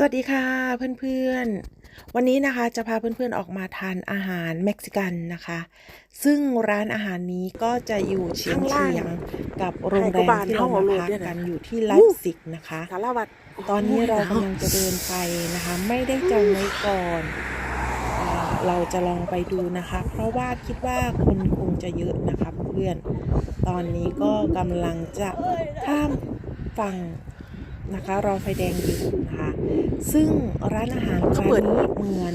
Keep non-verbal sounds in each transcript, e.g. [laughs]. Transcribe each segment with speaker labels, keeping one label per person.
Speaker 1: สวัสดีค่ะเพื่อนๆ วันนี้นะคะจะพาเพื่อนๆออกมาทานอาหารเม็กซิกันนะคะ ซึ่งร้านอาหารนี้ก็จะอยู่เฉียงเฉียงๆกับโรงแรมที่เรามาพักกันอยู่ที่ไลฟ์ซิกนะคะ
Speaker 2: สารวัตร
Speaker 1: ตอนนี้เรากำลังจะเดินไปนะคะ ไม่ได้จองไว้ก่อนอ่าเราจะลองไปดูนะคะ เพราะว่าคิดว่าคนคงจะเยอะนะคะเพื่อนตอนนี้ก็กำลังจะข้ามฝั่ง นะคะ รอไฟแดงอยู่นะคะซึ่งร้านอาหารร้านนี้เหมือน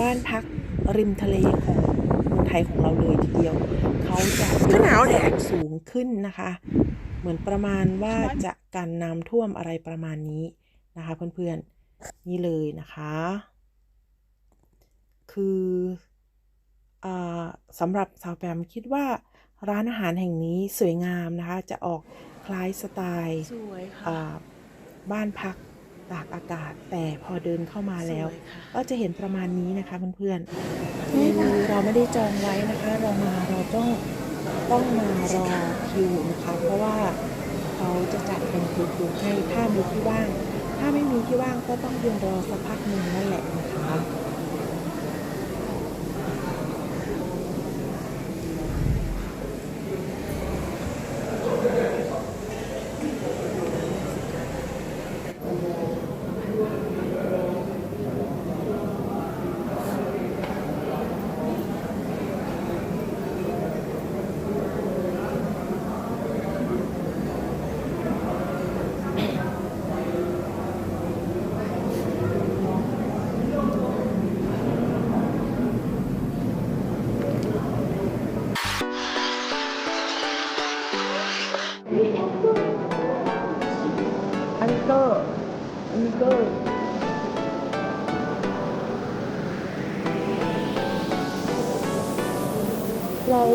Speaker 1: บ้านพักริมทะเลของเมืองไทยของเราเลยทีเดียว เขาจะยกแสงสูงขึ้นนะคะ เหมือนประมาณว่าจะกันน้ำท่วมอะไรประมาณนี้นะคะ เพื่อนๆนี่เลยนะคะ คืออาสำหรับสาวแปมคิดว่าร้านอาหารแห่งนี้สวยงามนะคะ จะออกคล้ายสไตล์
Speaker 2: สวยค่ะ
Speaker 1: อ่า บ้านพักตากอากาศ แต่พอเดินเข้ามาแล้ว
Speaker 2: สยค่ะ
Speaker 1: ก็จะเห็นประมาณนี้นะคะเพื่อนๆนี่คือเราไม่ได้จองไว้นะคะ เรามาเราต้องต้องมารอคิวนะคะเพราะว่าเขาจะจัดเป็นคิวๆให้ถ้ามีที่ว่าง ถ้าไม่มีที่ว่างก็ต้องยืนรอสักพักหนึ่งนั่นแหละนะคะ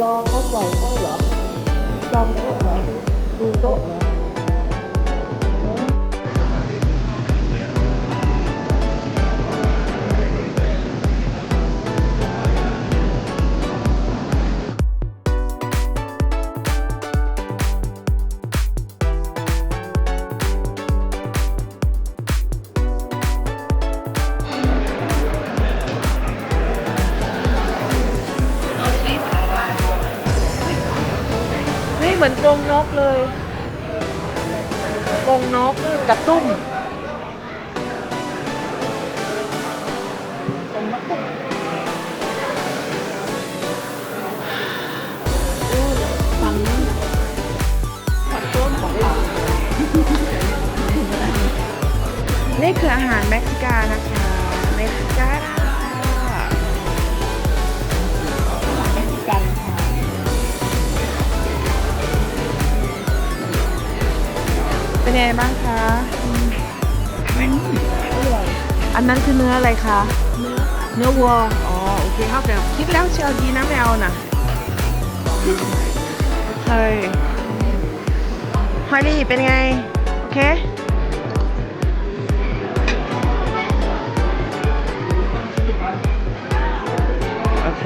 Speaker 1: รอเขาปล่อยเขาเหรอจองโต๊ะเหรอดูโต๊ะเหรอ เหมือนกรงนกเลยกรงนกกระตุ้มนี่คืออาหารเม็กซิกันนะคะ เป็นยังไงบ้างคะอันนั้นคือเนื้ออะไรคะ เนื้อวัว อ๋อ โอเคครับเดี๋ยวคิดแล้วเชียวดีนะแมวน่ะเฮ้ยฮอยลี่เป็นไง โอเค โอเค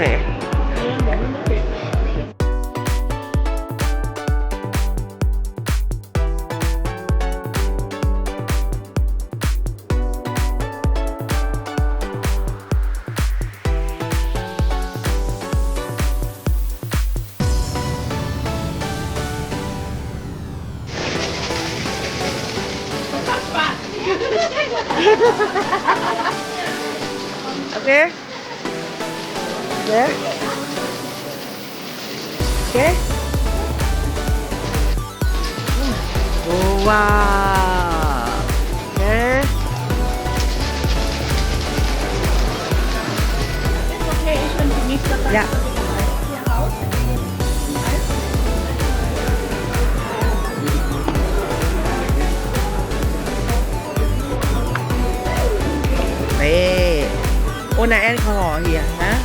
Speaker 1: [laughs] Okay? There? Okay? Oh, wow. Okay? Yeah. Ô này em không hỏi gì à? Hả?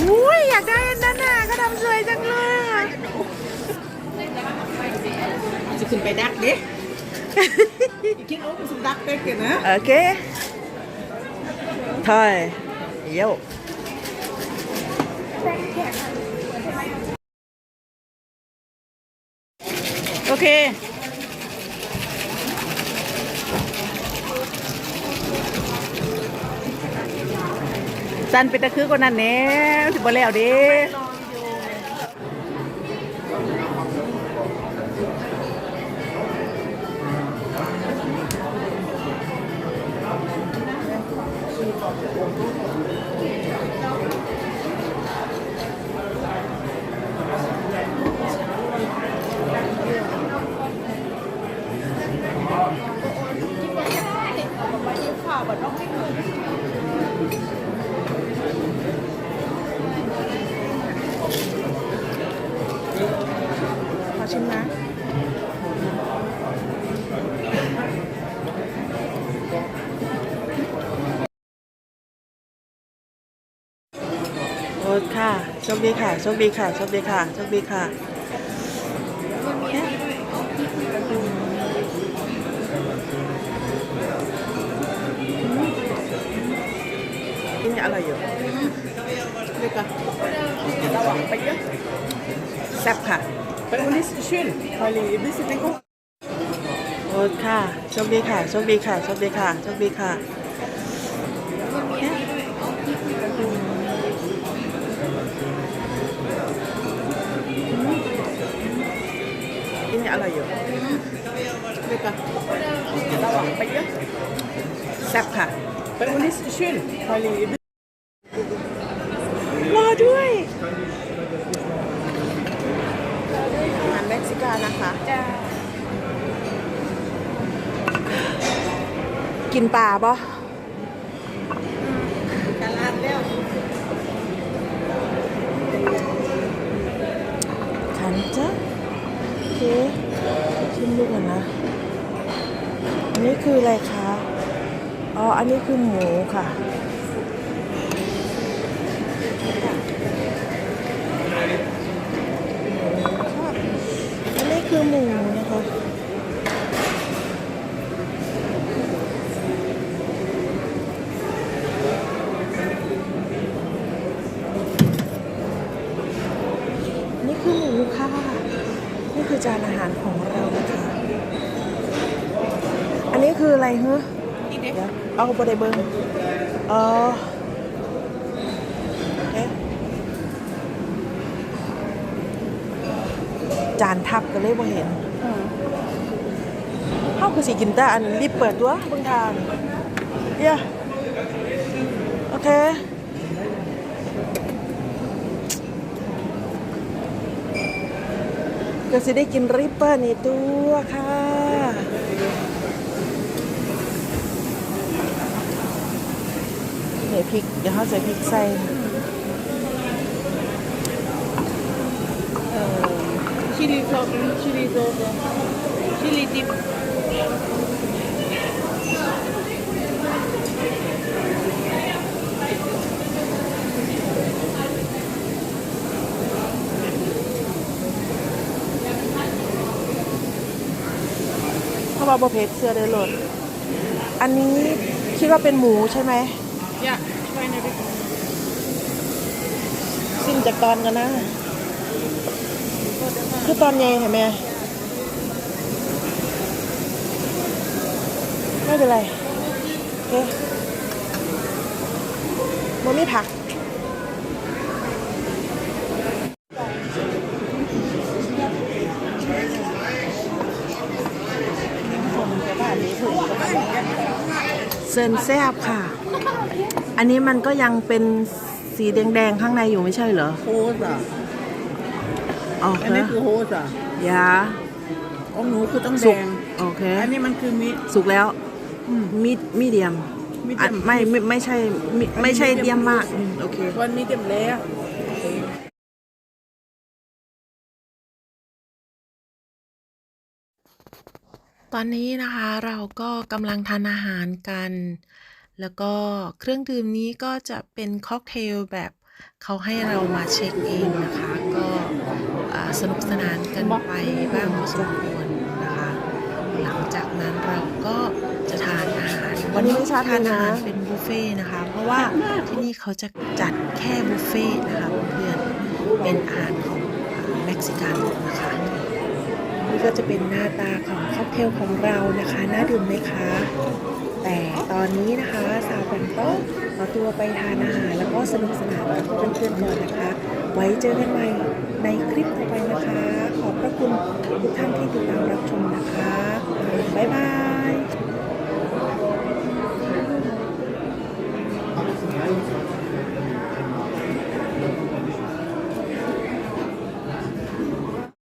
Speaker 1: อุ้ยอยากได้อันนั้นน่ะเขาทำสวยจังเลยอะ
Speaker 2: จะขึ้นไปดักดิคิดเอาเป็นสุดักเป็กกันนะ
Speaker 1: โอเค thôi vô
Speaker 2: เค สันเป็นตะคือคนนั้นแหน่สิบ่แล้วเด้
Speaker 3: โชคดีค่ะโชคดีค่ะโชคดีค่ะโชคดีค่ะกินอร่อยอยู่
Speaker 2: เด็กอะระวังไปเยอะ
Speaker 3: แซ่บค่ะ
Speaker 2: ไปวันนี้ชื่นพอลีบิสต็งก็
Speaker 3: โอ้ค่ะโชคดีค่ะโชคดีค่ะโชคดีค่ะโชคดีค่ะ กินอร่อยอยู่
Speaker 2: เด็กอะระวังไปเยอะ
Speaker 3: แซ่บค่ะ
Speaker 2: ไปวันนี้ชื่นพอลีบิ
Speaker 3: รอด้วยอาหารเม็กซิกันนะคะ
Speaker 2: จ้า
Speaker 3: กินปลาปะ
Speaker 2: ตลาดแล้ว
Speaker 3: ฉันจะโอ เคชิมดูก่อนนะ อันนี้คืออะไรคะ อ๋อ อันนี้คือหมูค่ะ อันนี้คือหมูนะคะ นี่คือหมูค่ะ นี่คือจานอาหารของเรานะคะอันนี้คืออะไรฮะ
Speaker 2: นี่เด็ก
Speaker 3: เดี๋ยวเอาบไดเบิงอ๋อเอ๊ะจานทับก็เลยบ่เห็นเข้าคือสิกินแต่อันรีบเปิดตัวเบิ่งทางเย้โอเค ก็สิได้กินริปเปอร์นี่ตัวค่ะใส่พริก เดี๋ยวเขาใส่พริกใส่
Speaker 2: ชิลลี่ซอสชิลลี่ซอสชิลลี่ดิบ
Speaker 3: เข้ามาบะเพ็ดเสื้อเดินหลดอันนี้คิดว่าเป็นหมูใช่ไหม
Speaker 2: ย่าช่วยหน่อยดิ
Speaker 3: สิ้นจากตอนกันนะ คือตอนใหญ่เห็นไหมไม่เป็นไร โอเคมันไม่ผัก เซินแซบค่ะ อันนี้มันก็ยังเป็นสีแดงๆข้างในอยู่ไม่ใช่เหรอ
Speaker 2: โฮสอะ
Speaker 3: อ๋อ
Speaker 2: อันนี้คือโฮสอะ
Speaker 3: ยา
Speaker 2: ของหนูคือต้องแด
Speaker 3: สุก
Speaker 2: ง
Speaker 3: โอเค
Speaker 2: อันนี้มันคือมิ
Speaker 3: สุกแล้วมีดมีเดียม
Speaker 2: medium
Speaker 3: อะไม่ไม่ไม่ใช่มิไม่ใช่
Speaker 2: medium
Speaker 3: เดียมมากอืมโอเค
Speaker 2: วันนี้เต็มแล้ว
Speaker 3: ตอนนี้นะคะเราก็กำลังทานอาหารกัน แล้วก็เครื่องดื่มนี้ก็จะเป็นค็อกเทลแบบเขาให้เรามาเช็คเองนะคะ ก็สนุกสนานกันไปบ้างพอสมควรนะคะ หลังจากนั้นเราก็จะทานอาหาร วันนี้ทานอาหารเป็นบุฟเฟ่นะคะ เพราะว่าที่นี่เขาจะจัดแค่บุฟเฟ่นะคะเพื่อนเป็นอาหารของเม็กซิกันนะคะ
Speaker 1: นี่ก็จะเป็นหน้าตาของค็อกเทลของเรานะคะ น่าดื่มไหมคะ แต่ตอนนี้นะคะสาวผมต้องขอตัวไปทานอาหารแล้วก็สนุกสนานกับเพื่อนๆก่อนนะคะ ไว้เจอกันใหม่ในคลิปต่อไปนะคะ ขอบพระคุณทุกท่านที่ติดตามรับชมนะคะ บ๊ายบาย